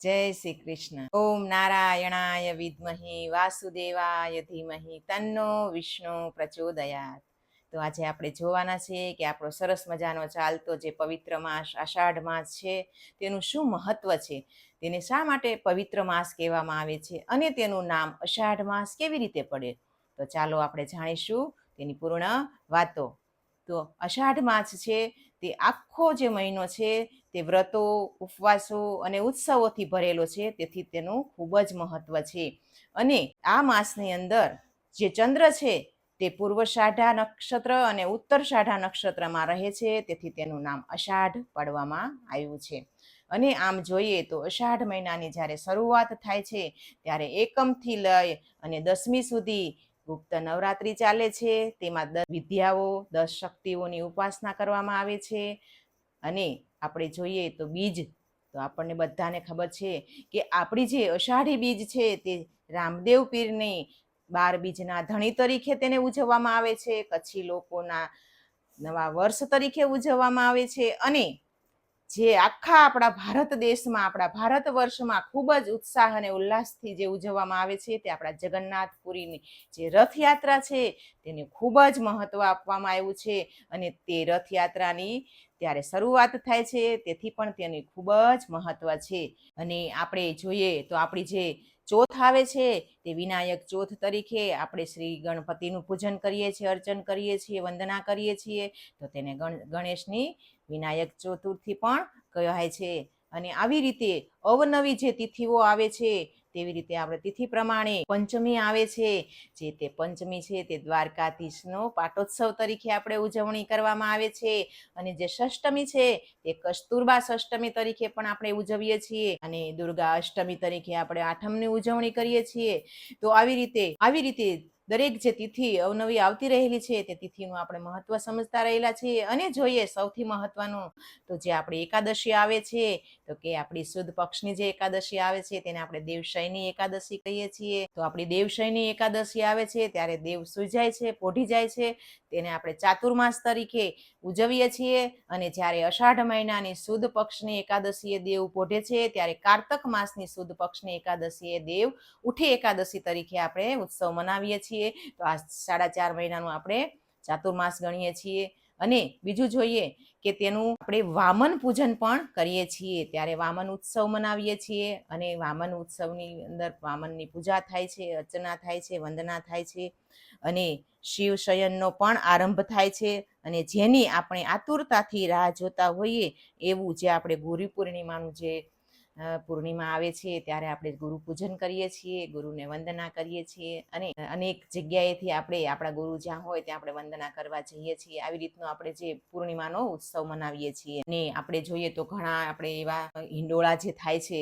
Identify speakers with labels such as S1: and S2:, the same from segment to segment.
S1: જય શ્રી કૃષ્ણ. ઓમ નારાયણાય વિદ્મહે, વાસુદેવાય ધીમહી, તન્નો વિષ્ણુ પ્રચોદયાત. તો આજે આપણે જોવાના છે કે આપણો સરસ મજાનો ચાલતો જે પવિત્ર માસ, આષાઢ માસ છે, તેનું શું મહત્વ છે? તેને શા માટે પવિત્ર માસ કહેવામાં આવે છે? અને તેનું નામ અષાઢ માસ કેવી રીતે પડે? તો ચાલો આપણે જાણીશું તેની પૂર્ણ વાતો. તો અષાઢ માસ છે તે આખો જે મહિનો છે, તે વ્રતો, ઉપવાસો અને ઉત્સવોથી ભરેલો છે, તેથી તેનું ખૂબ જ મહત્વ છે. અને આ માસની અંદર જે ચંદ્ર છે, તે પૂર્વ સાઢા નક્ષત્ર અને ઉત્તર સાઢા નક્ષત્રમાં રહે છે, તેથી તેનું નામ અષાઢ પાડવામાં આવ્યું છે. અને આમ જોઈએ તો અષાઢ મહિનાની જ્યારે શરૂઆત થાય છે, ત્યારે એકમથી લઈ અને દસમી સુધી ગુપ્ત નવરાત્રિ ચાલે છે, તેમાં દસ વિદ્યાઓ, દસ શક્તિઓની ઉપાસના કરવામાં આવે છે. અને આપણે જોઈએ તો બીજ, તો આપણને બધાને ખબર છે કે આપણી જે અષાઢી બીજ છે તે રામદેવ પીરની બાર બીજના ધણી તરીકે તેને ઉજવવામાં આવે છે. કચ્છી લોકોના નવા વર્ષ તરીકે ઉજવવામાં આવે છે. અને જે આખા આપણા ભારત દેશમાં, આપણા ભારત વર્ષમાં ખૂબ જ ઉત્સાહ અને ઉલ્લાસથી જે ઉજવવામાં આવે છે તે આપણા જગન્નાથપુરીની જે રથયાત્રા છે તેને ખૂબ જ મહત્ત્વ આપવામાં આવ્યું છે અને તે રથયાત્રાની ત્યારે શરૂઆત થાય છે, તેથી પણ તેની ખૂબ જ મહત્ત્વ છે. અને આપણે જોઈએ તો આપણી જે ચોથ આવે છે તે વિનાયક ચોથ તરીકે આપણે શ્રી ગણપતિનું પૂજન કરીએ છીએ, અર્ચન કરીએ છીએ, વંદના કરીએ છીએ તો તેને ગણ, ગણેશની વિનાયક ચતુર્થી પણ કહેવાય છે. અને આવી રીતે અવનવી જે તિથિઓ આવે છે, તેવી રીતે આપણે તિથિ પ્રમાણે પંચમી આવે છે. જે તે પંચમી છે, તે દ્વારકાધીશનો પાટોત્સવ તરીકે આપણે ઉજવણી કરવામાં આવે છે. અને જે ષષ્ટમી છે, તે કસ્તુરબા ષષ્ટમી તરીકે પણ આપણે ઉજવીએ છીએ. અને દુર્ગા અષ્ટમી તરીકે આપણે આઠમની ઉજવણી કરીએ છીએ. તો આવી રીતે આવી રીતે દરેક જે તિથિ અવનવી આવતી રહેલી છે, તે તિથિનું આપણે મહત્વ સમજતા રહેલા છીએ. અને જોઈએ સૌથી મહત્વનું તો જે આપણી એકાદશી આવે છે, તો કે આપણી સુદ પક્ષની જે એકાદશી આવે છે, તેને આપણે દેવશયની એકાદશી કહીએ છીએ. તો આપણી દેવશયની એકાદશી આવે છે, ત્યારે દેવ સૂજાય છે, પોઢી જાય છે, તેને આપણે ચાતુર્માસ તરીકે ઉજવીએ છીએ. અને જ્યારે અષાઢ મહિનાની સુદ પક્ષની એકાદશીએ દેવ પોઢે છે, ત્યારે કાર્તક માસની સુદ પક્ષની એકાદશીએ દેવ ઉઠી એકાદશી તરીકે આપણે ઉત્સવ મનાવીએ છીએ. તો આ સાડા ચાર મહિનાનું આપણે ચાતુર્માસ ગણીએ છીએ. અને બીજું જોઈએ કે તેનું આપણે વામન પૂજન પણ કરીએ છીએ. ત્યારે વામન ઉત્સવ મનાવીએ છીએ અને વામન ઉત્સવની અંદર વામનની પૂજા થાય છે, અર્ચના થાય છે, વંદના થાય છે અને શિવ શયનનો પણ આરંભ થાય છે અને જેની આપણે આતુરતાથી રાહ જોતા હોઈએ એવું જે આપણે ગુરુ પૂર્ણિમાનું જે પૂર્ણિમા આવે છે, ત્યારે આપણે ગુરુ પૂજન કરીએ છીએ, ગુરુને વંદના કરીએ છીએ અને અનેક જગ્યાએથી આપણે આપણા ગુરુ જ્યાં હોય ત્યાં આપણે વંદના કરવા જઈએ છીએ. આવી રીતનો આપણે જે પૂર્ણિમાનો ઉત્સવ મનાવીએ છીએ. અને આપણે જોઈએ તો ઘણા આપણે એવા હિંડોળા જે થાય છે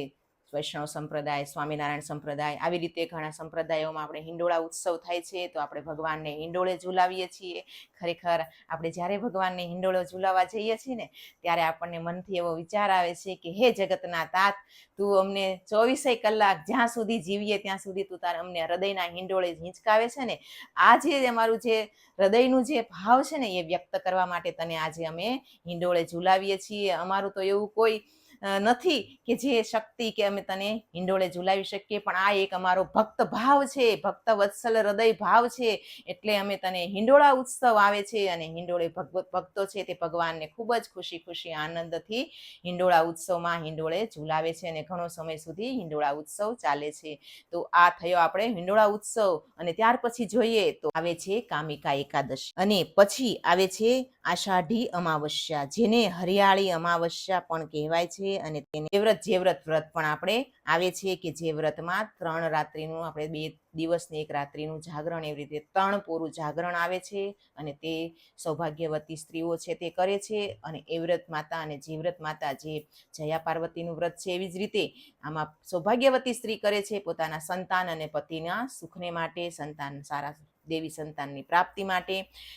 S1: વૈષ્ણવ સંપ્રદાય, સ્વામિનારાયણ સંપ્રદાય, આવી રીતે ઘણા સંપ્રદાયોમાં આપણે હિંડોળા ઉત્સવ થાય છે, તો આપણે ભગવાનને હિંડોળે ઝુલાવીએ છીએ. ખરેખર આપણે જ્યારે ભગવાનને હિંડોળો ઝુલાવવા જઈએ છીએ ને, ત્યારે આપણને મનથી એવો વિચાર આવે છે કે, હે જગતના તાત, તું અમને ચોવીસે કલાક જ્યાં સુધી જીવીએ ત્યાં સુધી તું તાર અમને હૃદયના હિંડોળે હિંચકાવે છે ને. આજે અમારું જે હૃદયનું જે ભાવ છે ને, એ વ્યક્ત કરવા માટે તને આજે અમે હિંડોળે ઝુલાવીએ છીએ. અમારું તો એવું કોઈ નથી કે જે શક્તિ કે અમે તને હિંડોળે ઝુલાવી શકીએ, પણ આ એક અમારો ભક્ત ભાવ છે. ભક્ત વત્સલ હૃદય ભાવ છે. એટલે અમે તને હિંડોળા ઉત્સવ આવે છે અને હિંડોળે ભક્તો છે તે ભગવાનને ખૂબ જ ખુશી ખુશી આનંદથી હિંડોળા ઉત્સવમાં હિંડોળે ઝુલાવે છે અને ઘણો સમય સુધી હિંડોળા ઉત્સવ ચાલે છે. તો આ થયો આપણે હિંડોળા ઉત્સવ અને ત્યાર પછી જોઈએ તો આવે છે કામિકા એકાદશી અને પછી આવે છે આષાઢી અમાવસ્યા, જેને હરિયાળી અમાવસ્યા પણ કહેવાય છે. અને તેને જે વ્રત વ્રત પણ આપણે આવે છે કે જે વ્રતમાં ત્રણ રાત્રિનું આપણે બે દિવસની એક રાત્રિનું જાગરણ એવી રીતે ત્રણ પૂરું જાગરણ આવે છે અને તે સૌભાગ્યવતી સ્ત્રીઓ છે તે કરે છે અને એ વ્રત માતા અને જીવ્રત માતા જે જયા પાર્વતીનું વ્રત છે એવી જ રીતે આમાં સૌભાગ્યવતી સ્ત્રી કરે છે પોતાના સંતાન અને પતિના સુખને માટે, સંતાન સારા દેવી સંતાનની પ્રાપ્તિ માટે.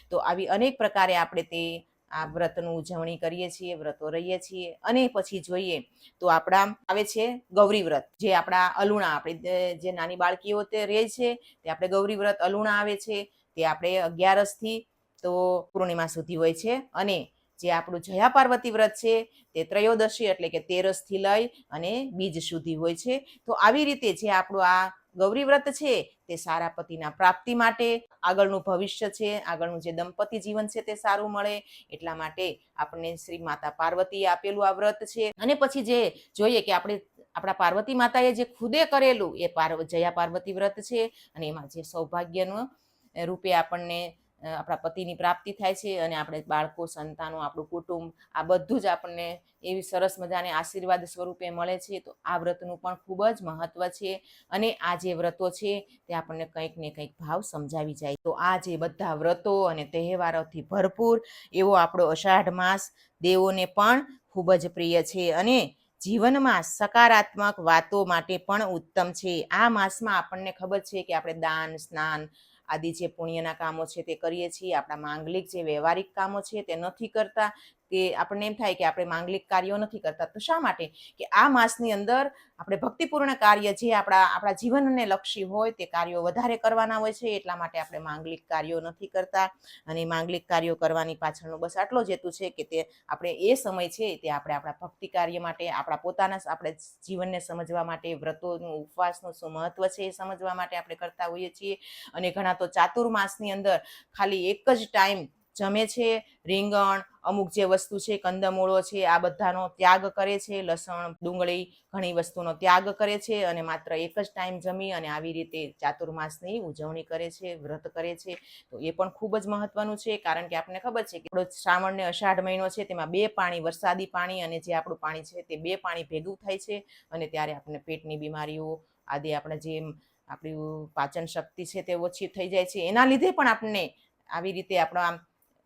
S1: તો આવી અનેક પ્રકારે આપણે તે આ વ્રતનું ઉજવણી કરીએ છીએ, વ્રતો રહીએ છીએ. અને પછી જોઈએ તો આપણા આવે છે ગૌરી વ્રત. જે આપણા અલુણા, આપણે જે- નાની બાળકીઓ તે રહે છે, તે આપણે ગૌરી વ્રત અલુણા આવે છે, તે આપણે અગિયારસથી તો પૂર્ણિમા સુધી હોય છે. અને જે આપણું જયા પાર્વતી વ્રત છે, તે ત્રયોદશી એટલે કે તેરસથી લઈ અને બીજ સુધી હોય છે. તો આવી રીતે જે આપણું આ ગૌરી વ્રત છે, તે સારા પતિના પ્રાપ્તિ માટે, આગળનું ભવિષ્ય છે, આગળનું જે દંપતી જીવન છે તે સારું મળે. એટલા માટે આપણને શ્રી માતા પાર્વતીએ આપેલું આ વ્રત છે. અને પછી જે જોઈએ કે આપણે, આપણા પાર્વતી માતાએ જે ખુદે કરેલું, એ પાર્વ, જયા પાર્વતી વ્રત છે. અને એમાં જે સૌભાગ્યનું રૂપે આપણને આપણા પતિની પ્રાપ્તિ થાય છે અને આપણે બાળકો, સંતાનો, આપણું કુટુંબ, આ બધું જ આપણને એવી સરસ મજાને આશીર્વાદ સ્વરૂપે મળે છે. તો આ વ્રતનું પણ ખૂબ જ મહત્વ છે અને આ જે વ્રતો છે તે આપણને કંઈક ને કંઈક ભાવ સમજાવી જાય. તો આ જે બધા વ્રતો અને તહેવારોથી ભરપૂર એવો આપણો અષાઢ માસ દેવોને પણ ખૂબ જ પ્રિય છે અને જીવનમાં સકારાત્મક વાતો માટે પણ ઉત્તમ છે. આ માસમાં આપણને ખબર છે કે આપણે દાન, સ્નાન આદિ જે પુણ્યના કામો છે તે કરીએ છીએ આપણા માંગલિક જે વ્યવહારિક કામો છે તે નથી કરતા કે આપણને એમ થાય કે આપણે માંગલિક કાર્યો નથી કરતા, તો શા માટે? કે આ માસની અંદર આપણે ભક્તિપૂર્ણ કાર્ય જે આપણા આપણા જીવનને લક્ષી હોય તે કાર્યો વધારે કરવાના હોય છે, એટલા માટે આપણે માંગલિક કાર્યો નથી કરતા. અને માંગલિક કાર્યો કરવાની પાછળનો બસ આટલો જ હેતુ છે કે તે આપણે એ સમય છે તે આપણે આપણા ભક્તિ કાર્ય માટે, આપણા પોતાના આપણે જીવનને સમજવા માટે, વ્રતોનું, ઉપવાસનું શું મહત્વ છે એ સમજવા માટે આપણે કરતા હોઈએ છીએ. અને ઘણા તો ચાતુર્માસની અંદર ખાલી એક જ ટાઈમ જમે છે, રીંગણ, અમુક જે વસ્તુ છે, કંદમૂળો છે, આ બધાનો ત્યાગ કરે છે, લસણ, ડુંગળી ઘણી વસ્તુનો ત્યાગ કરે છે અને માત્ર એક જ ટાઈમ જમી અને આવી રીતે ચાતુર્માસની ઉજવણી કરે છે, વ્રત કરે છે. તો એ પણ ખૂબ જ મહત્વનું છે કારણ કે આપણને ખબર છે કે શ્રાવણ ને અષાઢ મહિનો છે તેમાં બે પાણી, વરસાદી પાણી અને જે આપણું પાણી છે તે બે પાણી ભેગું થાય છે અને ત્યારે આપણને પેટની બીમારીઓ, આદિ આપણે જે આપણી પાચન શક્તિ છે તે ઓછી થઈ જાય છે. એના લીધે પણ આપણને આવી રીતે આપણા આમ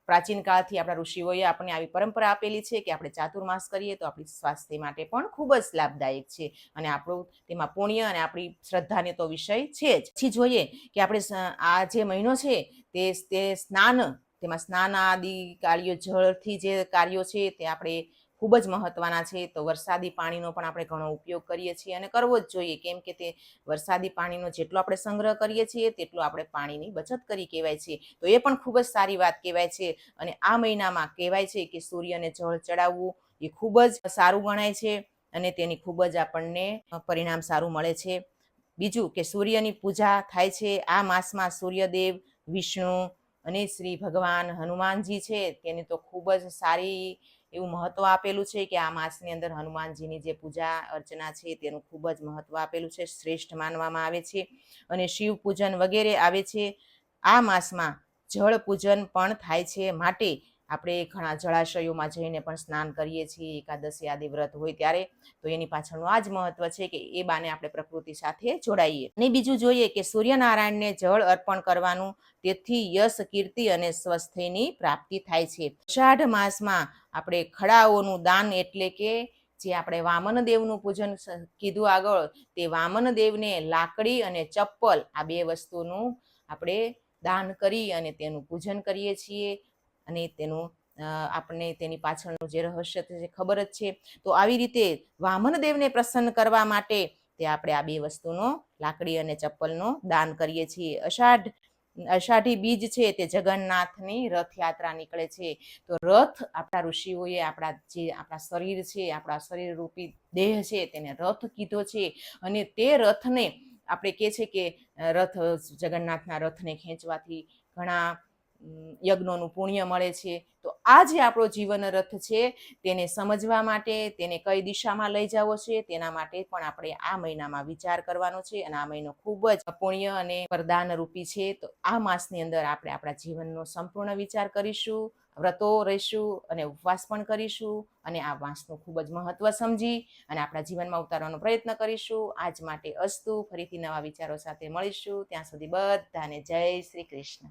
S1: પ્રાચીન કાળથી આપણા ઋષિઓએ આપણને આવી પરંપરા આપેલી છે કે આપણે ચાતુર્માસ કરીએ તો આપણી સ્વાસ્થ્ય માટે પણ ખૂબ જ લાભદાયક છે. અને આપણું તેમાં પુણ્ય અને આપણી શ્રદ્ધાને તો વિષય છે જ. પછી જોઈએ કે આપણે આ જે મહિનો છે તે તે સ્નાન, તેમાં સ્નાન આદિ કાર્યો, જળથી જે કાર્યો છે તે આપણે ખૂબ જ મહત્વના છે. તો વરસાદી પાણીનો પણ આપણે ઘણો ઉપયોગ કરીએ છીએ અને કરવો જ જોઈએ. કેમ કે તે વરસાદી પાણીનો જેટલો આપણે સંગ્રહ કરીએ છીએ, તેટલો આપણે પાણીની બચત કરી કહેવાય છે. તો એ પણ ખૂબ જ સારી વાત કહેવાય છે. અને આ મહિનામાં કહેવાય છે કે સૂર્યને જળ ચડાવવું એ ખૂબ જ સારું ગણાય છે અને તેની ખૂબ જ આપણને પરિણામ સારું મળે છે. બીજું કે સૂર્યની પૂજા થાય છે. આ માસમાં સૂર્યદેવ, વિષ્ણુ અને શ્રી ભગવાન હનુમાનજી છે. તેની તો ખૂબ જ સારી એવું મહત્વ આપેલું છે કે આ માસની અંદર હનુમાનજીની જે પૂજા અર્ચના છે તેનું ખૂબ જ મહત્વ આપેલું છે, શ્રેષ્ઠ માનવામાં આવે છે અને શિવ પૂજન વગેરે આવે છે. આ માસમાં જળ પૂજન પણ થાય છે માટે આપણે ઘણા જળાશયોમાં જઈને પણ સ્નાન કરીએ છીએ, એકાદશી, આદિ વ્રત હોય ત્યારે, તો એની પાછળનું આ જ મહત્વ છે કે એ બાને આપણે પ્રકૃતિ સાથે જોડાઈએ. અને બીજું જોઈએ કે સૂર્યનારાયણને જળ અર્પણ કરવાનું તેથી યશ, કીર્તિ અને સ્વસ્થ્યની પ્રાપ્તિ થાય છે. અષાઢ માસમાં આપણે ખડાઓનું દાન એટલે કે જે આપણે વામન દેવનું પૂજન કીધું આગળ, તે વામન દેવને લાકડી અને ચપ્પલ આ બે વસ્તુનું આપણે દાન કરી અને તેનું પૂજન કરીએ છીએ. અને તેનું આપણને તેની પાછળનું જે રહસ્ય છે ખબર જ છે. તો આવી રીતે વામન દેવને પ્રસન્ન કરવા માટે તે આપણે આ બે વસ્તુનો, લાકડી અને ચપ્પલનો દાન કરીએ છીએ. અષાઢ, અષાઢી બીજ છે તે જગન્નાથની રથયાત્રા નીકળે છે. તો રથ આપણા ઋષિઓએ આપણા જે આપણા શરીર છે, આપણા શરીર રૂપી દેહ છે તેને રથ કીધો છે. અને તે રથને આપણે કહે છે કે રથ જગન્નાથના રથને ખેંચવાથી ઘણા યજ્ઞોનું પુણ્ય મળે છે. તો આ જે આપણો જીવન રથ છે, તેને સમજવા માટે, તેને કઈ દિશામાં લઈ જવો છે, તેના માટે પણ આપણે આ મહિનામાં વિચાર કરવાનો છે અને આ મહિનો ખૂબ જ પુણ્ય અને વરદાન રૂપી છે. તો આ માસની અંદર આપણે આપણા જીવનનો સંપૂર્ણ વિચાર કરીશું, વ્રતો રહીશું અને ઉપવાસ પણ કરીશું અને આ વાંસનું ખૂબ જ મહત્વ સમજી અને આપણા જીવનમાં ઉતારવાનો પ્રયત્ન કરીશું. આજ માટે અસ્તુ. ફરીથી નવા વિચારો સાથે મળીશું. ત્યાં સુધી બધાને જય શ્રી કૃષ્ણ.